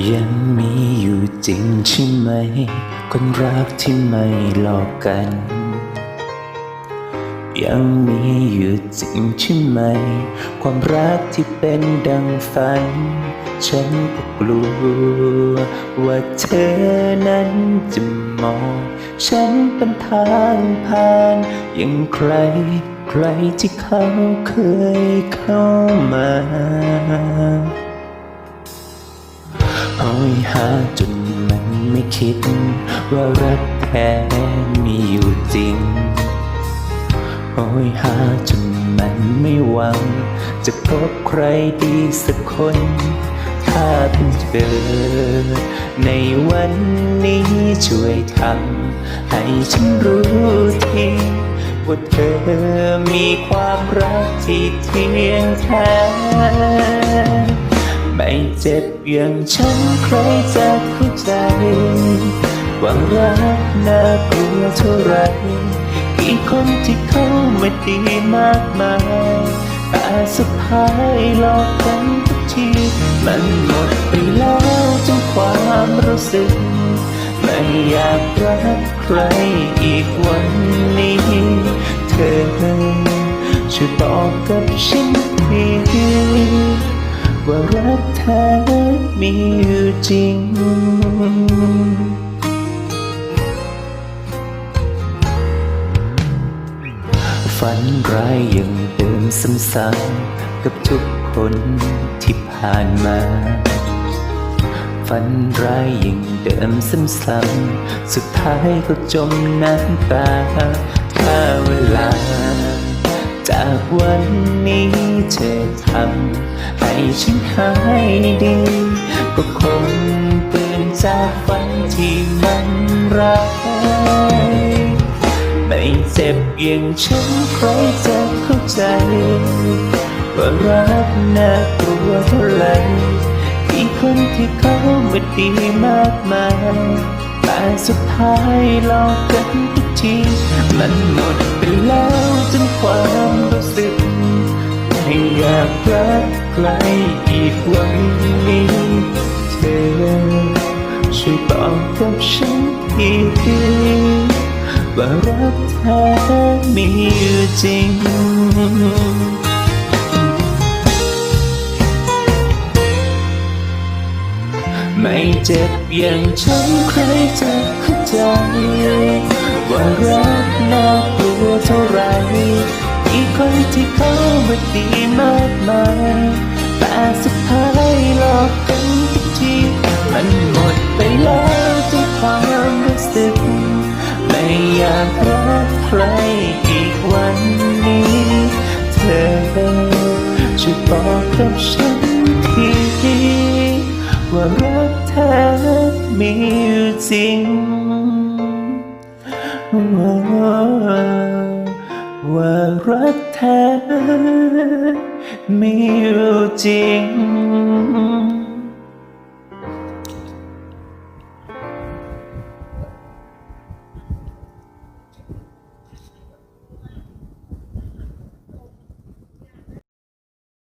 ยังมีอยู่จริงใช่ไหม คนรักที่ไม่หลอกกัน ยังมีอยู่จริงใช่ไหม ความรักที่เป็นดังฝัน ฉันก็กลัว ว่าเธอนั้นจะมอง ฉันเป็นทางผ่าน อย่างใคร ใครที่เขาเคยเข้ามา โหยหาจนมันไม่คิด ว่ารักแท้มีอยู่จริงโหยหาจนมันไม่หวัง จะพบใครดีสักคน ถ้าเป็นเธอ ในวันนี้ช่วยทำให้ฉันรู้ทีว่าเธอมีความรักที่เที่ยงแท้ เจ็บอย่างฉันใครจะเข้าใจว่ารักน่ากลัวเท่าไรกี่คนที่เข้ามาดีมากมายแต่สุดท้ายหลอกกันทุกทีมันหมดไปแล้วจนความรู้สึก ไม่อยากรักใครอีกวันนี้ เธอช่วยบอกกับฉันที รักแท้มีอยู่จริง ฝันร้ายยังเดิมซ้ำๆกับทุกคนที่ผ่านมา ฝันร้ายยังเดิมซ้ำๆสุดท้ายก็จมน้ำตาถ้าเวลา จากวันนี้เธอทำให้ฉันหายดี ก็คงเปลี่ยนจากฝันที่มันร้ายไม่เจ็บอย่างฉันใครจะเข้าใจ ว่ารักน่ากลัวเท่าไหร่ที่คนที่เขาไม่ดีมากมายแต่สุดท้ายหลอกกัน ทุกทีมันหมดไปแล้วจนความรู้สึกไม่อยากรักใครอีกวันนี้เธอช่วยบอกกับฉันทีทีว่ารักแท้มีอยู่จริงไม่เจ็บอย่างฉันใครจะเข้าใจ ว่ารักน่ากลัวเท่าไรอีกคนที่เขาไม่ดีมากมายแต่สุดท้ายหลอกกันทุกทีมันหมดไปแล้วจนความรู้สึก ไม่อยากรักใครอีกวันนี้ เธอช่วยบอกกับฉันทีว่ารักแท้มีอยู่จริง ว่ารักแท้มีอยู่จริง